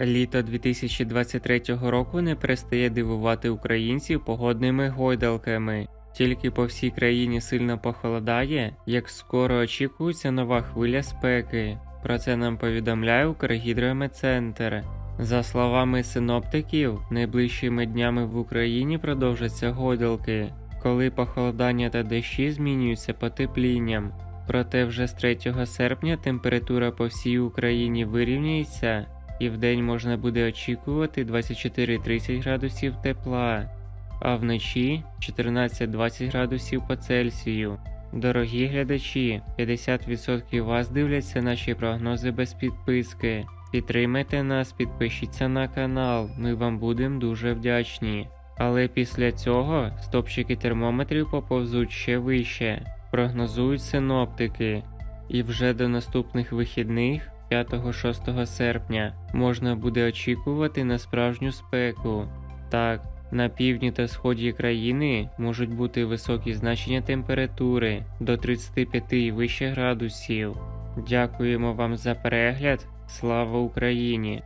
Літо 2023 року не перестає дивувати українців погодними гойдалками. Тільки по всій країні сильно похолодає, як скоро очікується нова хвиля спеки. Про це нам повідомляє Укргідрометцентр. За словами синоптиків, найближчими днями в Україні продовжаться гойдалки, коли похолодання та дощі змінюються потеплінням. Проте вже з 3 серпня температура по всій Україні вирівняється, і вдень можна буде очікувати 24-30 градусів тепла, а вночі 14-20 градусів по Цельсію. Дорогі глядачі, 50% вас дивляться наші прогнози без підписки. Підтримайте нас, підпишіться на канал, ми вам будемо дуже вдячні. Але після цього стопчики термометрів поповзуть ще вище, прогнозують синоптики. І вже до наступних вихідних, 5-6 серпня, можна буде очікувати на справжню спеку. Так, на півдні та сході країни можуть бути високі значення температури до 35 і вище градусів. Дякуємо вам за перегляд. Слава Україні!